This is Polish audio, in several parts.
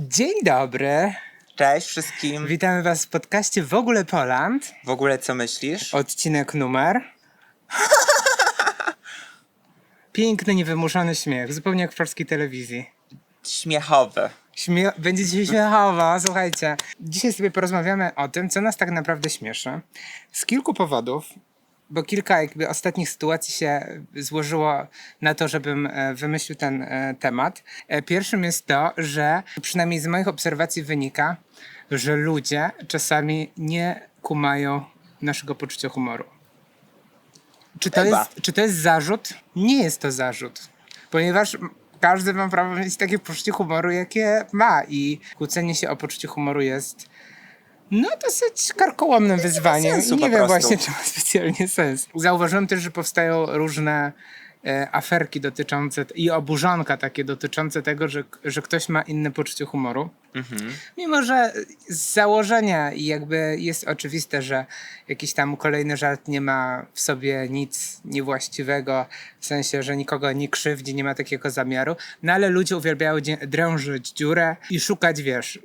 Dzień dobry. Cześć wszystkim. Witamy Was w podcaście W ogóle Poland. W ogóle co myślisz? Odcinek numer. Piękny, niewymuszony śmiech, zupełnie jak w polskiej telewizji. Śmiechowe. Śmie- będzie dzisiaj śmiechowo, słuchajcie. Dzisiaj sobie porozmawiamy o tym, co nas tak naprawdę śmieszy. Z kilku powodów, bo kilka jakby ostatnich sytuacji się złożyło na to, żebym e, wymyślił ten e, temat. E, Pierwszym jest to, że przynajmniej z moich obserwacji wynika, że ludzie czasami nie kumają naszego poczucia humoru. Czy to, Chyba. jest, czy to jest zarzut? Nie jest to zarzut, ponieważ każdy ma prawo mieć takie poczucie humoru, jakie ma i kłócenie się o poczucie humoru jest no dosyć karkołomnym wyzwaniem nie po wiem właśnie, czy ma specjalnie sens. Zauważyłem też, że powstają różne e, aferki dotyczące i oburzonka takie dotyczące tego, że, że ktoś ma inne poczucie humoru. Mimo, że z założenia jakby jest oczywiste, że jakiś tam kolejny żart nie ma w sobie nic niewłaściwego, w sensie, że nikogo nie krzywdzi, nie ma takiego zamiaru, no ale ludzie uwielbiają drążyć dziurę i szukać, wiesz,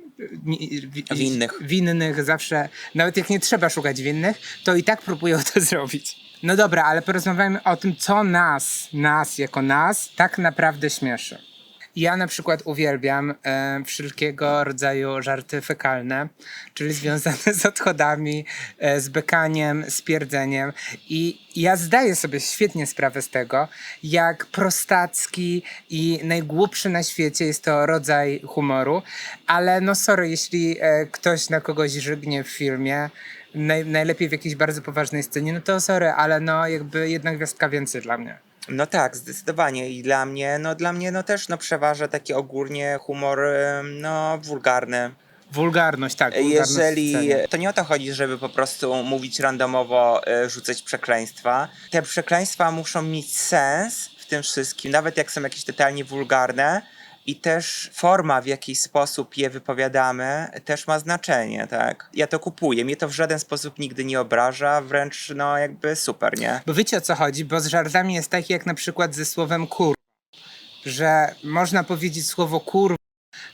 Winnych. winnych zawsze, nawet jak nie trzeba szukać winnych, to i tak próbują to zrobić. No dobra, ale porozmawiajmy o tym, co nas, nas jako nas, tak naprawdę śmieszy. Ja na przykład uwielbiam e, wszelkiego rodzaju żarty fekalne, czyli związane z odchodami, e, z bekaniem, z pierdzeniem. I ja zdaję sobie świetnie sprawę z tego, jak prostacki i najgłupszy na świecie jest to rodzaj humoru, ale no sorry, jeśli e, ktoś na kogoś żygnie w filmie, naj, najlepiej w jakiejś bardzo poważnej scenie, no to sorry, ale no jakby jedna gwiazdka więcej dla mnie. No tak, zdecydowanie. I dla mnie, no dla mnie no też no przeważa taki ogólnie humor no wulgarny. Wulgarność, tak. wulgarność Jeżeli to nie o to chodzi, żeby po prostu mówić randomowo, y, rzucać przekleństwa. Te przekleństwa muszą mieć sens w tym wszystkim, nawet jak są jakieś totalnie wulgarne. I też forma, w jaki sposób je wypowiadamy, też ma znaczenie, tak? Ja to kupuję. Mnie to w żaden sposób nigdy nie obraża, wręcz no jakby super, nie? Bo wiecie o co chodzi, bo z żartami jest tak jak na przykład ze słowem kur, że można powiedzieć słowo kur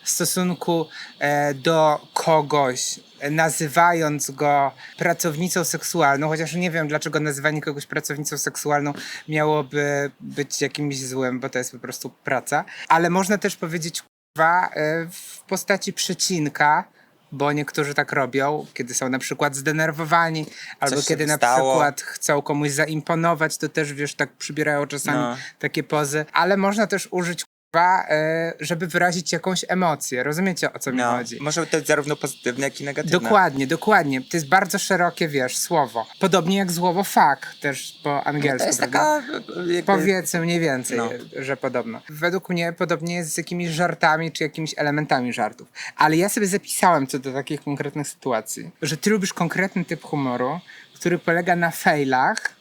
w stosunku e, do kogoś, nazywając go pracownicą seksualną, chociaż nie wiem dlaczego nazywanie kogoś pracownicą seksualną miałoby być jakimś złym, bo to jest po prostu praca, ale można też powiedzieć kurwa e, w postaci przecinka, bo niektórzy tak robią, kiedy są na przykład zdenerwowani, albo Coś kiedy na stało. przykład chcą komuś zaimponować, to też wiesz, tak przybierają czasami No. takie pozy, ale można też użyć kurwa, e, żeby wyrazić jakąś emocję. Rozumiecie o co mi No, chodzi? może to zarówno pozytywne, jak i negatywne. Dokładnie, dokładnie. To jest bardzo szerokie, wiesz, słowo. Podobnie jak słowo fuck, też po angielsku. To jest prawda? taka... y, Jakby, Powiedzmy mniej więcej, No. że podobno. Według mnie podobnie jest z jakimiś żartami, czy jakimiś elementami żartów. Ale ja sobie zapisałem co do takich konkretnych sytuacji, że ty lubisz konkretny typ humoru, który polega na failach.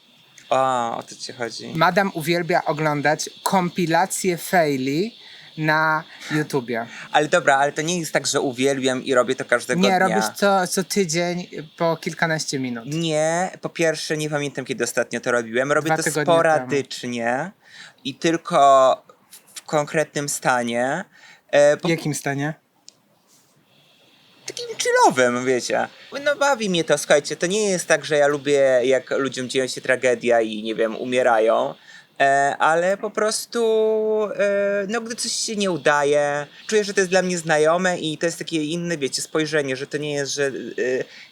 O, o to ci chodzi. Madam uwielbia oglądać kompilacje faili na YouTubie. Ale dobra, ale to nie jest tak, że uwielbiam i robię to każdego Nie, dnia. robisz to co tydzień po kilkanaście minut. Nie, po pierwsze nie pamiętam kiedy ostatnio to robiłem. Robię Dwa to tygodnie sporadycznie i tylko w konkretnym stanie. E, po W jakim stanie? Takim chillowym, wiecie. No bawi mnie to, słuchajcie, to nie jest tak, że ja lubię jak ludziom dzieje się tragedia i nie wiem, umierają. E, ale po prostu, e, no gdy coś się nie udaje, czuję, że to jest dla mnie znajome i to jest takie inne, wiecie, spojrzenie, że to nie jest, że e,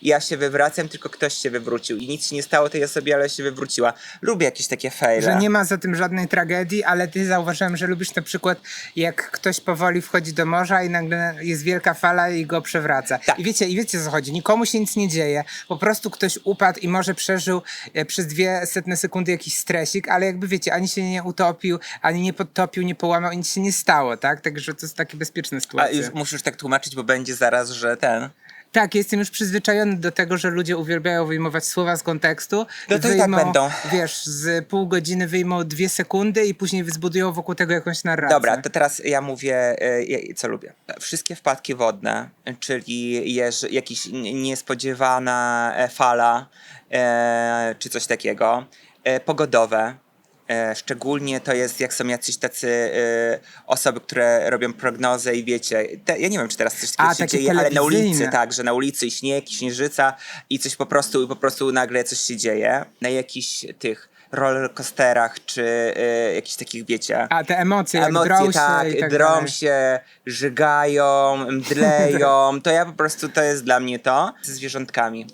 ja się wywracam, tylko ktoś się wywrócił i nic się nie stało tej osobie, ale się wywróciła. Lubię jakieś takie fejle. Że nie ma za tym żadnej tragedii, ale ty zauważyłem, że lubisz na przykład, jak ktoś powoli wchodzi do morza i nagle jest wielka fala i go przewraca. Tak. I wiecie, i wiecie co chodzi. Nikomu się nic nie dzieje. Po prostu ktoś upadł i może przeżył przez dwie setne sekundy jakiś stresik, ale jakby wiecie, ani się nie utopił, ani nie podtopił, nie połamał, nic się nie stało, tak? Także to jest takie bezpieczne A sytuacje. już musisz tak tłumaczyć, bo będzie zaraz, że ten. Tak, jestem już przyzwyczajony do tego, że ludzie uwielbiają wyjmować słowa z kontekstu. No to i tak będą. Wiesz, z pół godziny wyjmą dwie sekundy i później zbudują wokół tego jakąś narrację. Dobra, to teraz ja mówię, e, co lubię. Wszystkie wpadki wodne, czyli jeż, jakiś n- niespodziewana e, fala, e, czy coś takiego, pogodowe, szczególnie to jest, jak są jacyś tacy e, osoby, które robią prognozę i wiecie, te, ja nie wiem, czy teraz coś takiego A, się dzieje, ale na ulicy, tak, że na ulicy i śnieg, i śnieżyca i coś po prostu, i po prostu nagle coś się dzieje. Na jakichś tych rollercoasterach, czy e, jakichś takich, wiecie... A te emocje, Emocje, drą się tak, i tak drą dalej. się, żygają, mdleją. To ja po prostu, to jest dla mnie to. Z zwierzątkami.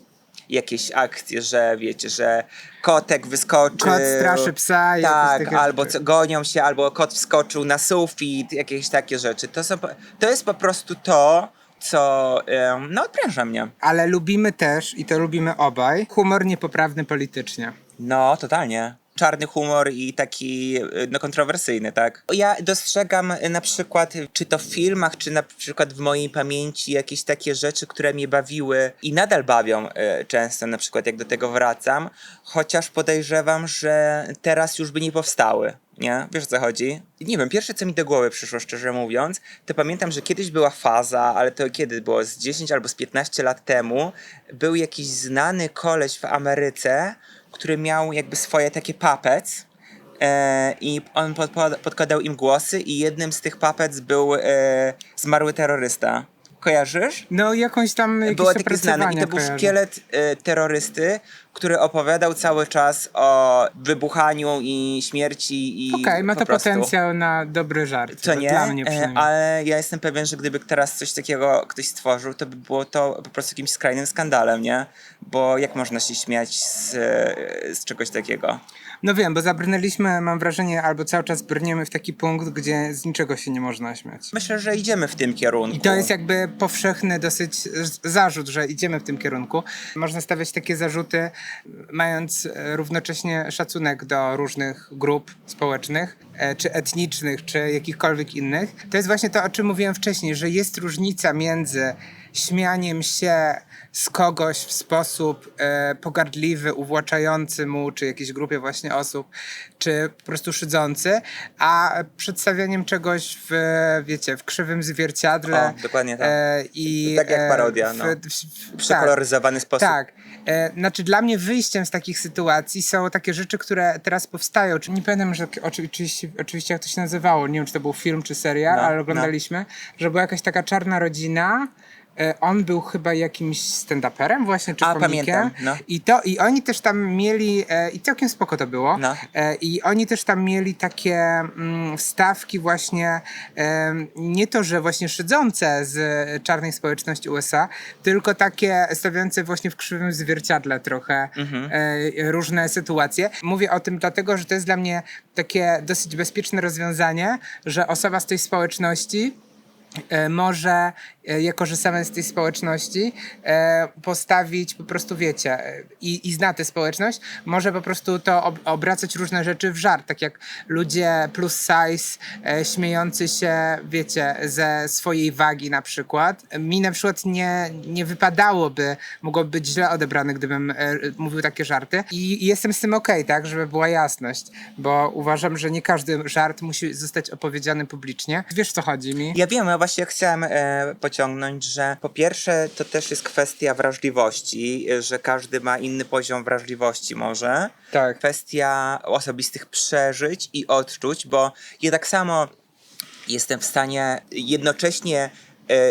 Jakieś akcje, że wiecie, że kotek wyskoczył. Kot straszy psa Tak, albo rzeczy. co, gonią się, albo kot wskoczył na sufit, jakieś takie rzeczy. To, są, to jest po prostu to, co no, odpręża mnie. Ale lubimy też, i to lubimy obaj, humor niepoprawny politycznie. No, totalnie. Czarny humor i taki y, no, kontrowersyjny, tak? Ja dostrzegam y, na przykład, czy to w filmach, czy na przykład w mojej pamięci jakieś takie rzeczy, które mnie bawiły i nadal bawią y, często, na przykład jak do tego wracam, chociaż podejrzewam, że teraz już by nie powstały. Nie? Wiesz o co chodzi? Nie wiem, pierwsze co mi do głowy przyszło, szczerze mówiąc, to pamiętam, że kiedyś była faza, ale to kiedy było? Z 10 albo z 15 lat temu, był jakiś znany koleś w Ameryce, który miał jakby swoje takie puppets e, i on podkładał im głosy i jednym z tych puppets był e, zmarły terrorysta. Kojarzysz? No jakąś tam jakieś Było takie znane i to był kojarzę. szkielet e, terrorysty, który opowiadał cały czas o wybuchaniu i śmierci i Okej, ma po to prostu. potencjał na dobry żart. Co nie? Dla mnie E, przynajmniej. Ale ja jestem pewien, że gdyby teraz coś takiego ktoś stworzył, to by było to po prostu jakimś skrajnym skandalem, nie? Bo jak można się śmiać z, e, z czegoś takiego? No wiem, bo zabrnęliśmy, mam wrażenie, albo cały czas brniemy w taki punkt, gdzie z niczego się nie można śmiać. Myślę, że idziemy w tym kierunku. I to jest jakby powszechny dosyć zarzut, że idziemy w tym kierunku. Można stawiać takie zarzuty, mając e, równocześnie szacunek do różnych grup społecznych, e, czy etnicznych, czy jakichkolwiek innych. To jest właśnie to, o czym mówiłem wcześniej, że jest różnica między śmianiem się z kogoś w sposób e, pogardliwy, uwłaczający mu, czy jakiejś grupie właśnie osób, czy po prostu szydzący, a przedstawianiem czegoś w, wiecie, w krzywym zwierciadle. O, dokładnie tak. E, i, Tak jak e, parodia, w- no. w- w- Przekoloryzowany sposób. Tak. E, znaczy dla mnie wyjściem z takich sytuacji są takie rzeczy, które teraz powstają. Czy- Nie pamiętam, że oczywiście, oczywiście jak to się nazywało, nie wiem czy to był film czy serial, No, ale no. oglądaliśmy, że była jakaś taka czarna rodzina. E, On był chyba jakimś stand-uperem właśnie, czy A, komikiem. no. I, to, I oni też tam mieli, e, i całkiem spoko to było, No. e, i oni też tam mieli takie mm, wstawki właśnie, em, nie to, że właśnie szydzące z czarnej społeczności USA, tylko takie stawiające właśnie w krzywym zwierciadle trochę e, różne sytuacje. Mówię o tym dlatego, że to jest dla mnie takie dosyć bezpieczne rozwiązanie, że osoba z tej społeczności e, może, e, jako że sama jest z tej społeczności, e, postawić po prostu, wiecie, e, i, i zna tę społeczność, może po prostu to ob, obracać różne rzeczy w żart, tak jak ludzie plus size e, śmiejący się, wiecie, ze swojej wagi na przykład. Mi na przykład nie, nie wypadałoby, mogłoby być źle odebrane, gdybym e, mówił takie żarty i, jestem z tym okej, tak, żeby była jasność, bo uważam, że nie każdy żart musi zostać opowiedziany publicznie. Wiesz, co chodzi mi? Ja wiem, ja właśnie chciałem e, pociągnąć, że po pierwsze to też jest kwestia wrażliwości, e, że każdy ma inny poziom wrażliwości może. Tak. Kwestia osobistych przeżyć i odczuć, bo ja tak samo jestem w stanie jednocześnie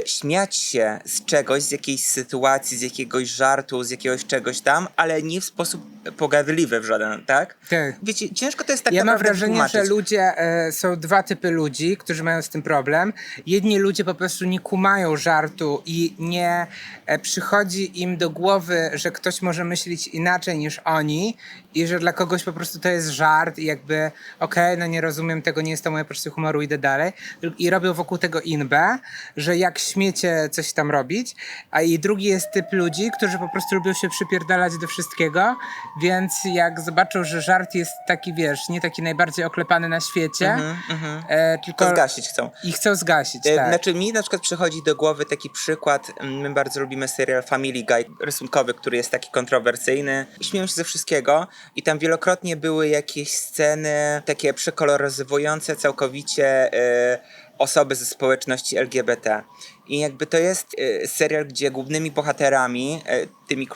śmiać się z czegoś, z jakiejś sytuacji, z jakiegoś żartu, z jakiegoś czegoś tam, ale nie w sposób pogardliwy w żaden, tak? Tak. Wiecie, ciężko to jest tak ja mam naprawdę wrażenie, że wytłumaczyć. ludzie, e, są dwa typy ludzi, którzy mają z tym problem. Jedni ludzie po prostu nie kumają żartu i nie e, przychodzi im do głowy, że ktoś może myśleć inaczej niż oni i że dla kogoś po prostu to jest żart i jakby okej, no nie rozumiem tego, nie jest to moje poczucie humoru, idę dalej. I robią wokół tego inbę, że jak śmiecie coś tam robić, a i drugi jest typ ludzi, którzy po prostu lubią się przypierdalać do wszystkiego, więc jak zobaczą, że żart jest taki, wiesz, nie taki najbardziej oklepany na świecie, e, tylko To zgasić chcą. i chcą zgasić, E, tak. Znaczy mi na przykład przychodzi do głowy taki przykład, mm, my bardzo lubimy serial Family Guy rysunkowy, który jest taki kontrowersyjny. Śmieją się ze wszystkiego i tam wielokrotnie były jakieś sceny takie przekoloryzowujące całkowicie e, osoby ze społeczności LGBT. I jakby to jest e, serial, gdzie głównymi bohaterami, e, tymi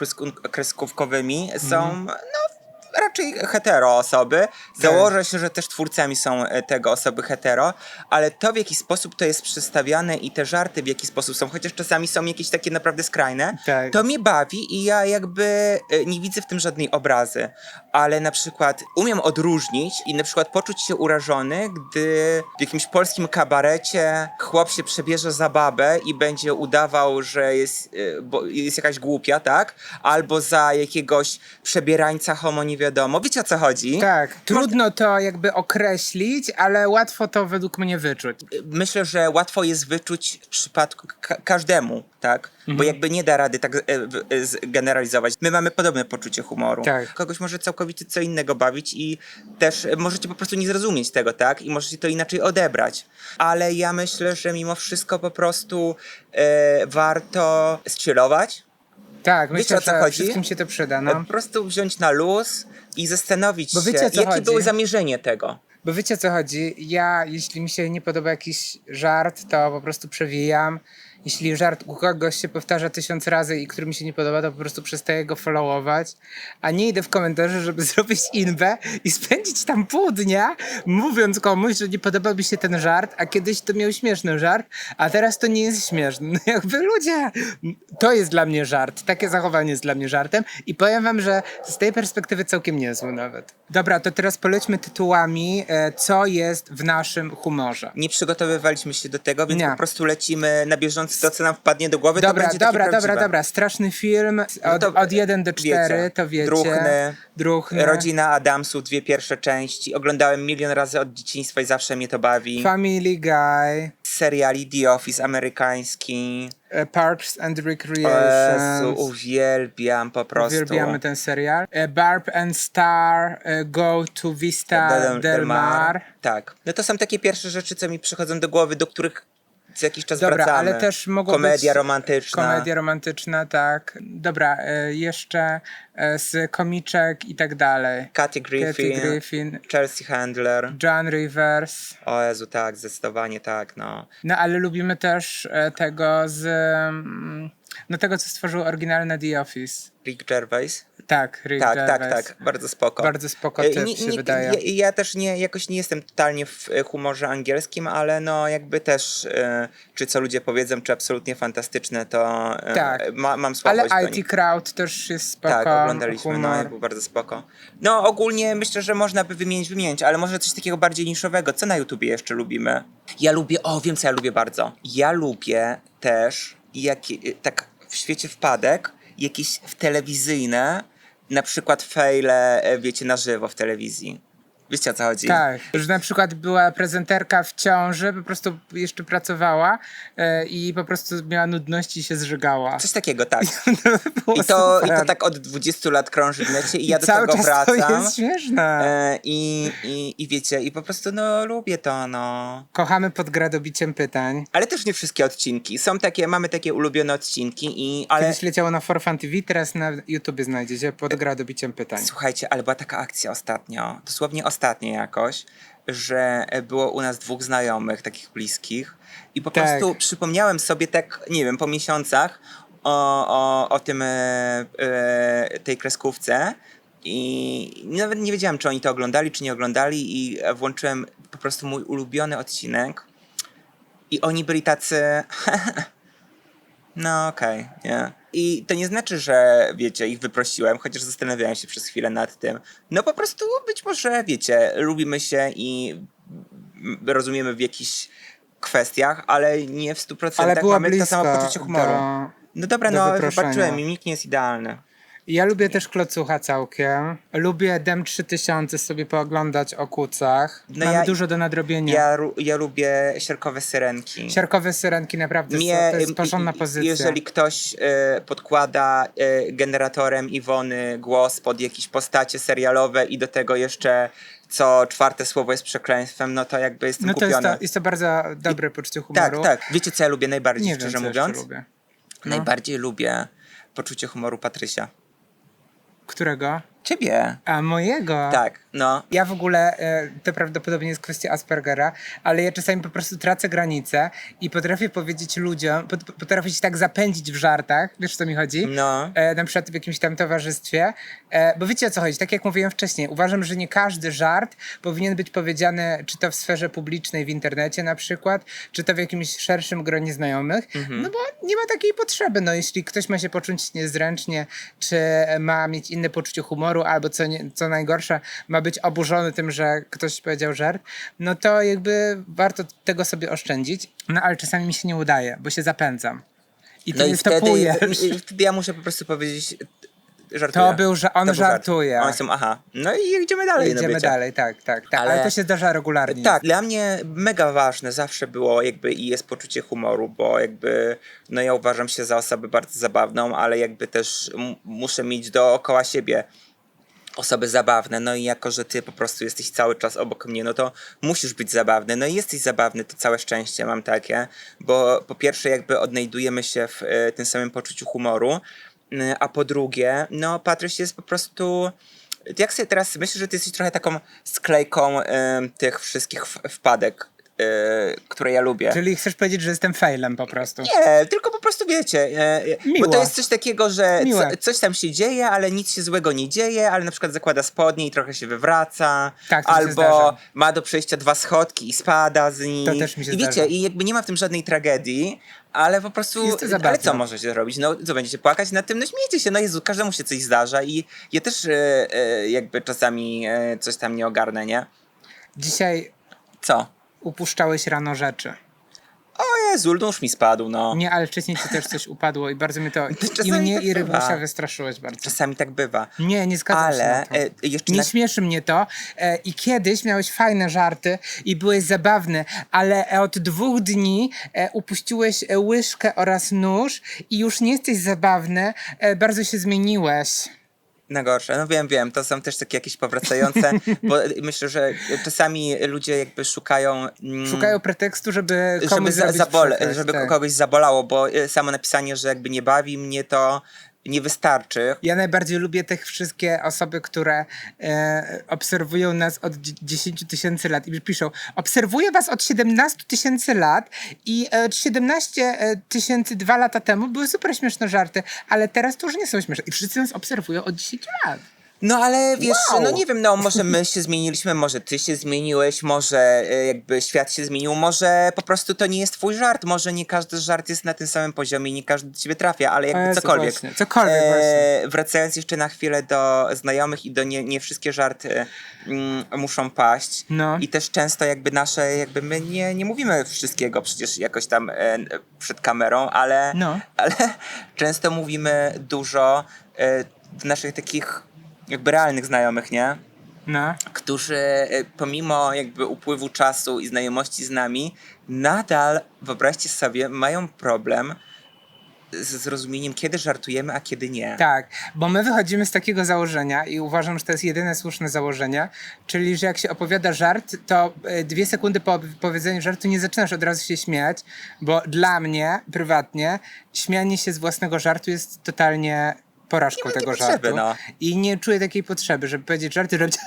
kreskówkowymi są no raczej hetero osoby. Założę się, że też twórcami są e, tego osoby hetero, ale to w jaki sposób to jest przedstawiane i te żarty w jaki sposób są, chociaż czasami są jakieś takie naprawdę skrajne, Tak. to mnie bawi i ja jakby e, nie widzę w tym żadnej obrazy. Ale na przykład umiem odróżnić i na przykład poczuć się urażony, gdy w jakimś polskim kabarecie chłop się przebierze za babę i będzie udawał, że jest, e, jest jakaś głupia, tak? Albo za jakiegoś przebierańca homo nie wiadomo. Wiecie o co chodzi? Tak, trudno to jakby określić, ale łatwo to według mnie wyczuć. Myślę, że łatwo jest wyczuć w przypadku ka- każdemu, tak? Bo jakby nie da rady tak e, e, zgeneralizować. My mamy podobne poczucie humoru. Tak. Kogoś może całkowicie co innego bawić i też e, możecie po prostu nie zrozumieć tego, tak? I możecie to inaczej odebrać. Ale ja myślę, że mimo wszystko po prostu e, warto zchillować, Tak, Wiecie, myślę, o co że chodzi? wszystkim się to przyda, e, no. po prostu wziąć na luz i zastanowić Bo się, wiecie, o co jakie chodzi? było zamierzenie tego. Bo wiecie o co chodzi? Ja, jeśli mi się nie podoba jakiś żart, to po prostu przewijam. Jeśli żart u kogoś się powtarza tysiąc razy i który mi się nie podoba, to po prostu przestaję go followować, a nie idę w komentarze, żeby zrobić inwę i spędzić tam pół dnia, mówiąc komuś, że nie podoba mi się ten żart, a kiedyś to miał śmieszny żart, a teraz to nie jest śmieszny. No jakby ludzie, to jest dla mnie żart. Takie zachowanie jest dla mnie żartem i powiem wam, że z tej perspektywy całkiem niezły nawet. Dobra, to teraz polećmy tytułami, e, co jest w naszym humorze. Nie przygotowywaliśmy się do tego, więc Nie. po prostu lecimy na bieżąco to, co nam wpadnie do głowy. to Dobra, będzie dobra, dobra, prawdziwe. dobra. Straszny film No od, to, od 1 do 4, wiecie, to wiecie. Druhny, Druhny. Rodzina Adamsów, dwie pierwsze części. Oglądałem milion razy od dzieciństwa i zawsze mnie to bawi. Family Guy, Seriali The Office amerykański. e, Parks and Recreation. uwielbiam po prostu. Uwielbiamy ten serial. E, Barb and Star, e, Go to Vista del, Mar. Tak. No to są takie pierwsze rzeczy, co mi przychodzą do głowy, do których co jakiś czas Dobra, wracamy. ale też mogło Komedia być... romantyczna. Komedia romantyczna, tak. Dobra, e, jeszcze z komiczek i tak dalej. Kathy Griffin, Kathy Griffin, Chelsea Handler. John Rivers. O Jezu, tak, zdecydowanie tak, no. No ale lubimy też e, tego z... mm, No tego, co stworzył oryginalne The Office. Rick Gervais. Tak, Rick Tak, Gervais. tak, tak, bardzo spoko. Bardzo spoko E, typ nie- się nie- wydaje. Ja, ja też nie, jakoś nie jestem totalnie w e, humorze angielskim, ale no jakby też, e, czy co ludzie powiedzą, czy absolutnie fantastyczne, to e, Tak. ma, mam Ale słabość nich. IT Crowd też jest spoko. Tak, oglądaliśmy, no i był bardzo spoko. No ogólnie myślę, że można by wymienić, wymienić, ale może coś takiego bardziej niszowego. Co na YouTubie jeszcze lubimy? Ja lubię, o wiem co ja lubię bardzo. Ja lubię też, jak, tak w świecie wpadek, jakieś w telewizyjne, na przykład fejle, e, wiecie, na żywo w telewizji. Wiecie o co chodzi? Tak, że na przykład była prezenterka w ciąży, po prostu jeszcze pracowała e, i po prostu miała nudności i się zżygała. Coś takiego, tak. I to, I to tak od 20 lat krąży w necie i ja I do cały tego czas wracam. to jest śmieszne. E, i, i, I wiecie, i po prostu no lubię to, no. Kochamy pod gradobiciem pytań. Ale też nie wszystkie odcinki. Są takie, mamy takie ulubione odcinki i ale Kiedyś leciało na For Fun TV, teraz na YouTubie znajdziecie pod gradobiciem pytań. słuchajcie, ale była taka akcja ostatnio, dosłownie ostatnio jakoś, że było u nas dwóch znajomych, takich bliskich i po Tak. prostu przypomniałem sobie tak, nie wiem, po miesiącach o, o, o tym, e, e, tej kreskówce i nawet nie wiedziałem, czy oni to oglądali, czy nie oglądali i włączyłem po prostu mój ulubiony odcinek i oni byli tacy no okej, nie. I to nie znaczy, że wiecie, ich wyprosiłem, chociaż zastanawiałem się przez chwilę nad tym. No po prostu być może, wiecie, lubimy się i rozumiemy w jakichś kwestiach, ale nie w 100% Ale była mamy to samo poczucie humoru. do- No dobra, do no wyproszenia. zobaczyłem i nikt nie jest idealny. Ja lubię też klocucha całkiem. Lubię Dem 3000 sobie pooglądać o kucach. No Mamy ja- dużo do nadrobienia. Ja, ru- ja lubię siarkowe syrenki. Siarkowe syrenki naprawdę Mnie, są, to jest y, porządna y, pozycja. Jeżeli ktoś y, podkłada y, generatorem Iwony głos pod jakieś postacie serialowe i do tego jeszcze co czwarte słowo jest przekleństwem, no to jakby jestem no to jest kupiony. to, jest to bardzo dobre poczucie tak, humoru. tak. Wiecie co ja lubię najbardziej, Nie szczerze wiem, co jeszcze mówiąc? lubię. Najbardziej lubię poczucie humoru Patrysia. Którego? Ciebie. A mojego? Tak. No. Ja w ogóle, e, to prawdopodobnie jest kwestia Aspergera, ale ja czasami po prostu tracę granice i potrafię powiedzieć ludziom, pot- potrafię się tak zapędzić w żartach, wiesz co mi chodzi? No. E, na przykład w jakimś tam towarzystwie, e, bo wiecie o co chodzi, tak jak mówiłem wcześniej, uważam, że nie każdy żart powinien być powiedziany, czy to w sferze publicznej, w internecie na przykład, czy to w jakimś szerszym gronie znajomych, no bo nie ma takiej potrzeby, no jeśli ktoś ma się poczuć niezręcznie, czy ma mieć inne poczucie humoru, albo co, nie, co najgorsze, ma być oburzony tym, że ktoś powiedział żart, no to jakby warto tego sobie oszczędzić, no ale czasami mi się nie udaje, bo się zapędzam. I to No nie i wtedy, i wtedy ja muszę po prostu powiedzieć, żartuję. To był, że on był żart. żartuje. Oni są, aha. No i idziemy dalej. no Idziemy dalej, tak, tak. tak. Ale... Ale- to się zdarza regularnie. Tak, dla mnie mega ważne zawsze było jakby i jest poczucie humoru, bo jakby no ja uważam się za osobę bardzo zabawną, ale jakby też muszę mieć dookoła siebie osoby zabawne, no i jako, że ty po prostu jesteś cały czas obok mnie, no to musisz być zabawny, no i jesteś zabawny, to całe szczęście mam takie, bo po pierwsze jakby odnajdujemy się w e, tym samym poczuciu humoru, a po drugie, no Patryś jest po prostu jak sobie teraz myślę, że ty jesteś trochę taką sklejką tych wszystkich wpadek, e, które ja lubię. Czyli chcesz powiedzieć, że jestem failem po prostu. Nie, tylko po prostu wiecie, e, e, bo Miło. to jest coś takiego, że co, coś tam się dzieje, ale nic się złego nie dzieje, ale na przykład zakłada spodnie i trochę się wywraca, Tak, to się albo zdarza. ma do przejścia dwa schodki i spada z nich. To też mi się I wiecie, zdarza. i jakby nie ma w tym żadnej tragedii, ale po prostu, ale co możecie zrobić? No co, będziecie płakać nad tym? No śmiejcie się, no Jezu, każdemu się coś zdarza i ja też e, jakby czasami coś tam nie ogarnę, nie? Dzisiaj Co? Upuszczałeś rano rzeczy. O Jezu, nóż mi spadł, no. Nie, ale wcześniej ci też coś upadło i bardzo mnie to... I czasami mnie tak i. Rybusia wystraszyłeś bardzo. Czasami tak bywa. Nie, nie zgadzam się Ale na to. e, jeszcze Nie na śmieszy mnie to. E, I kiedyś miałeś fajne żarty i byłeś zabawny, ale od dwóch dni e, upuściłeś e, łyżkę oraz nóż i już nie jesteś zabawny. E, bardzo się zmieniłeś. Na gorsze, no wiem, wiem, to są też takie jakieś powracające, bo myślę, że czasami ludzie jakby szukają... mm, Szukają pretekstu, żeby komuś żeby, zabole, żeby tak. kogoś zabolało, bo y, samo napisanie, że jakby nie bawi mnie, to nie wystarczy. Ja najbardziej lubię tych wszystkie osoby, które e, obserwują nas od dzie- 10 tysięcy lat i piszą, obserwuję was od 17 tysięcy lat i e, 17 e, tysięcy dwa lata temu były super śmieszne żarty, ale teraz to już nie są śmieszne i wszyscy nas obserwują od 10 lat. No ale wiesz, Wow. no nie wiem, no może my się zmieniliśmy, może ty się zmieniłeś, może y, jakby świat się zmienił, może po prostu to nie jest twój żart, może nie każdy żart jest na tym samym poziomie, nie każdy do ciebie trafia, ale jakby Jezu, cokolwiek. właśnie, cokolwiek właśnie. Wracając jeszcze na chwilę do znajomych i do nie, nie wszystkie żarty mm, muszą paść. No. I też często jakby nasze, jakby my nie, nie mówimy wszystkiego przecież jakoś tam e, przed kamerą, ale, No. ale często mówimy dużo e, w naszych takich jakby realnych znajomych, nie? No. Którzy e, pomimo jakby upływu czasu i znajomości z nami, nadal, wyobraźcie sobie, mają problem ze zrozumieniem, kiedy żartujemy, a kiedy nie. Tak, bo my wychodzimy z takiego założenia i uważam, że to jest jedyne słuszne założenie, czyli że jak się opowiada żart, to e, dwie sekundy po powiedzeniu żartu nie zaczynasz od razu się śmiać, bo dla mnie prywatnie śmianie się z własnego żartu jest totalnie porażką tego żartu. no. I nie czuję takiej potrzeby, żeby powiedzieć żarty, robić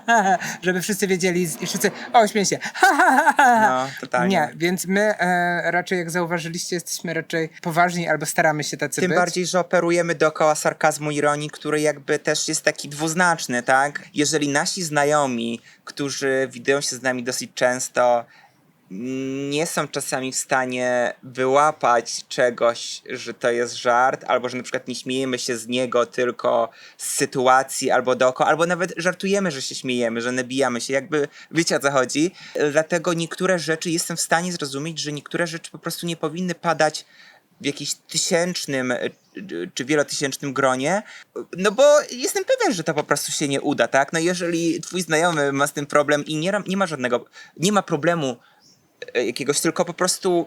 żeby wszyscy wiedzieli i wszyscy, o śmiej się, No, totalnie. Nie, więc my e, raczej, jak zauważyliście, jesteśmy raczej poważni albo staramy się tacy Tym być. bardziej, że operujemy dookoła sarkazmu ironii, który jakby też jest taki dwuznaczny, tak? Jeżeli nasi znajomi, którzy widują się z nami dosyć często, nie są czasami w stanie wyłapać czegoś, że to jest żart, albo że na przykład nie śmiejemy się z niego tylko z sytuacji, albo dookoła, albo nawet żartujemy, że się śmiejemy, że nabijamy się, jakby wiecie o co chodzi. Dlatego niektóre rzeczy jestem w stanie zrozumieć, że niektóre rzeczy po prostu nie powinny padać w jakimś tysięcznym e, czy wielotysięcznym gronie, no bo jestem pewien, że to po prostu się nie uda, tak? No jeżeli twój znajomy ma z tym problem i nie, nie ma żadnego, nie ma problemu jakiegoś, tylko po prostu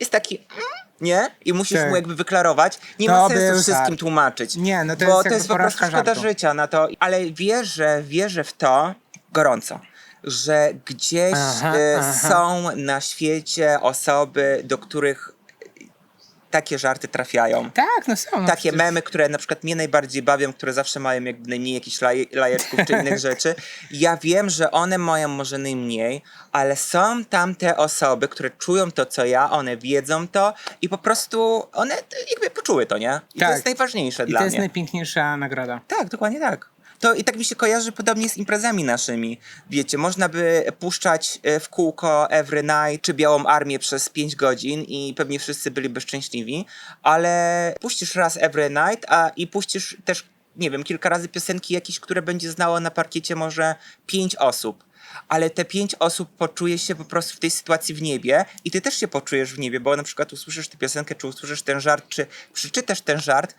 jest taki mm, nie? I musisz Tak. mu jakby wyklarować. Nie To ma sensu wszystkim żart. tłumaczyć. Nie, no to bo jest to jest po prostu szkoda żartu. życia na to. Ale wierzę, wierzę w to gorąco, że gdzieś Aha, e, aha. są na świecie osoby, do których takie żarty trafiają. Tak, no są. No Takie przecież- memy, które na przykład mnie najbardziej bawią, które zawsze mają jakby najmniej jakichś laj, lajeczków czy innych rzeczy. Ja wiem, że one mają może najmniej, ale są tam te osoby, które czują to, co ja, one wiedzą to i po prostu one jakby poczuły to, nie? I Tak. to jest najważniejsze I dla to jest mnie. najpiękniejsza nagroda. Tak, dokładnie tak. To i tak mi się kojarzy podobnie z imprezami naszymi. Wiecie, można by puszczać e, w kółko Every Night czy Białą Armię przez 5 godzin i pewnie wszyscy byliby szczęśliwi, ale puścisz raz Every Night, a i puścisz też, nie wiem, kilka razy piosenki jakieś, które będzie znało na parkiecie może 5 osób. Ale te pięć osób poczuje się po prostu w tej sytuacji w niebie i ty też się poczujesz w niebie, bo na przykład usłyszysz tę piosenkę, czy usłyszysz ten żart, czy przeczytasz ten żart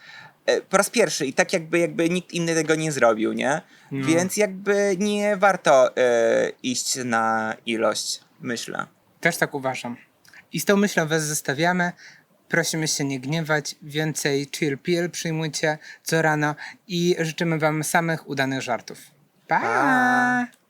po raz pierwszy i tak jakby, jakby nikt inny tego nie zrobił, nie? Więc jakby nie warto e, iść na ilość, myślę. Też tak uważam. I z tą myślą was zostawiamy. Prosimy się nie gniewać. Więcej chill pill przyjmujcie co rano i życzymy wam samych udanych żartów. pa. Pa.